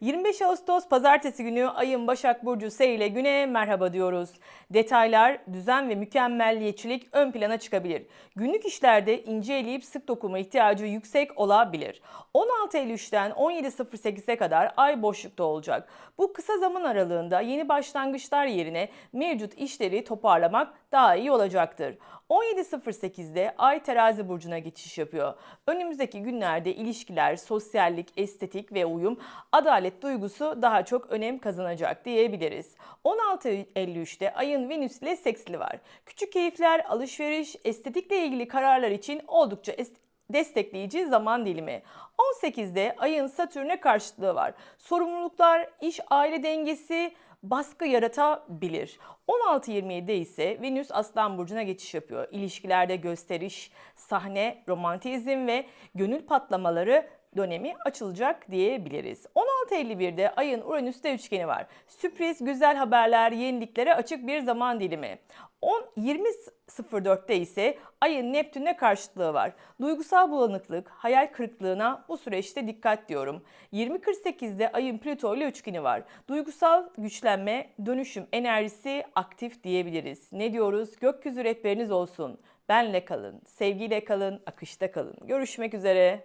25 Ağustos pazartesi günü ayın Başak Burcu seyle güne merhaba diyoruz. Detaylar, düzen ve mükemmelliyetçilik ön plana çıkabilir. Günlük işlerde ince eleyip sık dokuma ihtiyacı yüksek olabilir. 16.53'ten 17.08'e kadar ay boşlukta olacak. Bu kısa zaman aralığında yeni başlangıçlar yerine mevcut işleri toparlamak daha iyi olacaktır. 17.08'de Ay terazi burcuna geçiş yapıyor. Önümüzdeki günlerde ilişkiler, sosyallik, estetik ve uyum, adalet duygusu daha çok önem kazanacak diyebiliriz. 16.53'te Ay'ın Venüs ile seksli var. Küçük keyifler, alışveriş, estetikle ilgili kararlar için oldukça est- destekleyici zaman dilimi. 18'de Ay'ın Satürn'e karşıtlığı var. Sorumluluklar, iş aile dengesi, baskı yaratabilir. 16.27'de ise Venüs Aslan Burcu'na geçiş yapıyor. İlişkilerde gösteriş, sahne, romantizm ve gönül patlamaları dönemi açılacak diyebiliriz. 16.51'de Ay'ın Uranüs'te üçgeni var. Sürpriz, güzel haberler, yeniliklere açık bir zaman dilimi. 10 20.04'te ise Ay'ın Neptün'e karşıtlığı var. Duygusal bulanıklık, hayal kırıklığına bu süreçte dikkat diyorum. 20.48'de Ay'ın Plüto ile üçgeni var. Duygusal güçlenme, dönüşüm enerjisi aktif diyebiliriz. Ne diyoruz? Gökyüzü rehberiniz olsun. Benle kalın, sevgiyle kalın, akışta kalın. Görüşmek üzere.